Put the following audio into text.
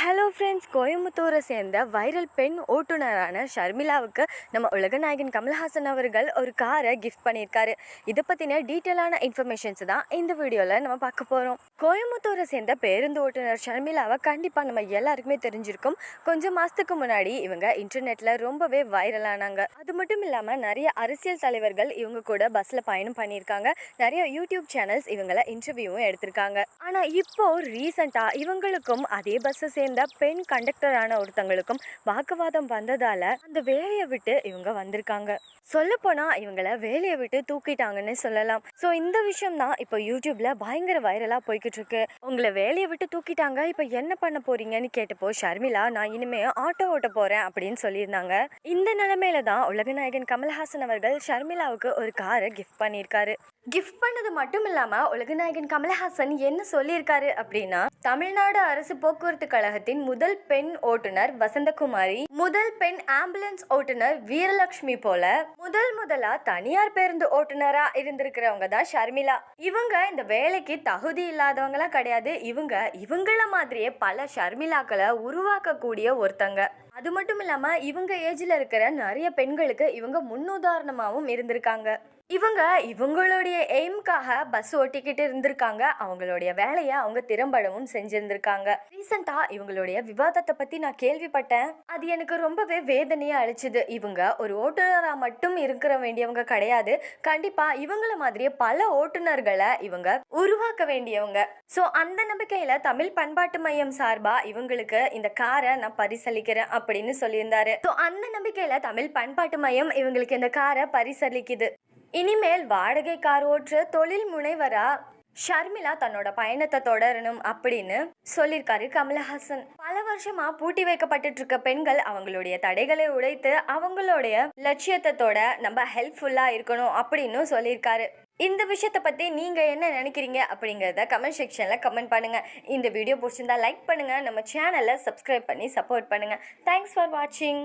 Hello friends கோயம்புத்தூரை சேர்ந்த viral பெண் ஓட்டுநரான ஷர்மிளாவுக்கு நம்ம உலகநாயகன் கமல்ஹாசன் அவர்கள் ஒரு காரை கிஃப்ட் பண்ணியிருக்காரு. இதை பற்றின டீட்டெயிலான இன்ஃபர்மேஷன்ஸ் தான் இந்த வீடியோவில் நம்ம பார்க்க போகிறோம் கோயம்புத்தூரை சேர்ந்த பேருந்து ஓட்டுநர் ஷர்மிளாவை கண்டிப்பாக நம்ம எல்லாருக்குமே தெரிஞ்சிருக்கும். கொஞ்சம் மாதத்துக்கு முன்னாடி இவங்க இன்டர்நெட்டில் ரொம்பவே வைரலானாங்க அது மட்டும் இல்லாமல் நிறைய அரசியல் தலைவர்கள் இவங்க கூட பஸ்ஸில் பயணம் பண்ணியிருக்காங்க. நிறைய யூடியூப் சேனல்ஸ் இவங்களை இன்டர்வியூவும் எடுத்திருக்காங்க. ஆனால் இப்போது ரீசண்டாக இவங்களுக்கும் அதே பஸ்ஸை சேர்ந்து பெண் கண்டக்டரான ஒருத்தங்களுக்கும் வாக்குவாதம் வந்ததால அந்த வேலையை விட்டு இவங்க வந்திருக்காங்க. சொல்ல போனா இவங்கள வேலையை விட்டு தூக்கிட்டாங்கன்னு சொல்லலாம். ஸோ இந்த விஷயம் தான் இப்போ யூடியூப்ல பயங்கர வைரலா போய்கிட்டு இருக்கு உங்களை வேலையை விட்டு தூக்கிட்டாங்க இப்போ என்ன பண்ண போறீங்கன்னு கேட்டப்போ ஷர்மிளா நான் இனிமே ஆட்டோ ஓட்ட போறேன் அப்படின்னு சொல்லியிருந்தாங்க. இந்த நிலைமையில தான் உலகநாயகன் கமல்ஹாசன் அவர்கள் ஷர்மிளாவுக்கு ஒரு காரை கிஃப்ட் பண்ணியிருக்காரு. கிஃப்ட் பண்ணது மட்டும் இல்லாம உலகநாயகன் கமல்ஹாசன் என்ன சொல்லியிருக்காரு அப்படின்னா தமிழ்நாடு அரசு போக்குவரத்து தமிழகத்தின் முதல் பெண் ஓட்டுநர் வசந்தகுமாரி முதல் பெண் ஆம்புலன்ஸ் ஓட்டுநர் வீரலட்சுமி போல முதல் முதலா தனியார் பேருந்து ஓட்டுநரா இருந்திருக்கிறவங்க தான் ஷர்மிளா. இவங்க இந்த வேலைக்கு தகுதி இல்லாதவங்களா கிடையாது. இவங்க இவங்கள மாதிரியே பல ஷர்மிளாக்களை உருவாக்கக்கூடிய ஒருத்தங்க. அது மட்டும் இல்லாமல் இவங்க ஏஜில் இருக்கிற நிறைய பெண்களுக்கு இவங்க முன்னுதாரணமாகவும் இருந்திருக்காங்க. இவங்க இவங்களுடைய எய்ம்காக பஸ் ஓட்டிக்கிட்டு இருந்திருக்காங்க. அவங்களுடைய வேலையை அவங்க திறம்படவும் செஞ்சிருந்திருக்காங்க. ரீசெண்டா இவங்களுடைய விவாதத்தை பத்தி நான் கேள்விப்பட்டேன். அது எனக்கு ரொம்பவே வேதனையாக அழிச்சுது இவங்க ஒரு ஓட்டுநரா மட்டும் இருக்கிற வேண்டியவங்க கிடையாது. கண்டிப்பா இவங்கள மாதிரியே பல ஓட்டுநர்களை இவங்க உருவாக்க வேண்டியவங்க. ஸோ அந்த நம்பிக்கையில தமிழ் பண்பாட்டு மையம் சார்பா இவங்களுக்கு இந்த காரை நான் பரிசளிக்கிறேன். அப்படின்னு சொல்லியிருந்தாரு. ஸோ அந்த நம்பிக்கையில தமிழ் பண்பாட்டு மையம் இவங்களுக்கு இந்த காரை பரிசளிக்குது. இனிமேல் வாடகை கார் ஓட்டுற தொழில் முனைவரா ஷர்மிளா தன்னோட பயணத்தை தொடரணும் அப்படின்னு சொல்லியிருக்காரு கமல்ஹாசன். பல வருஷமா பூட்டி வைக்கப்பட்டு இருக்க பெண்கள் அவங்களுடைய தடைகளை உடைத்து அவங்களுடைய லட்சியத்தோட நம்ம ஹெல்ப்ஃபுல்லா இருக்கணும் அப்படின்னு சொல்லியிருக்காரு. இந்த விஷயத்தை பற்றி நீங்கள் என்ன நினைக்கிறீங்க அப்படிங்கிறத கமெண்ட் செக்ஷனில் கமெண்ட் பண்ணுங்கள் இந்த வீடியோ பிடிச்சிருந்தா லைக் பண்ணுங்கள் நம்ம சேனலை சப்ஸ்கிரைப் பண்ணி சப்போர்ட் பண்ணுங்கள் தேங்க்ஸ் ஃபார் வாட்சிங்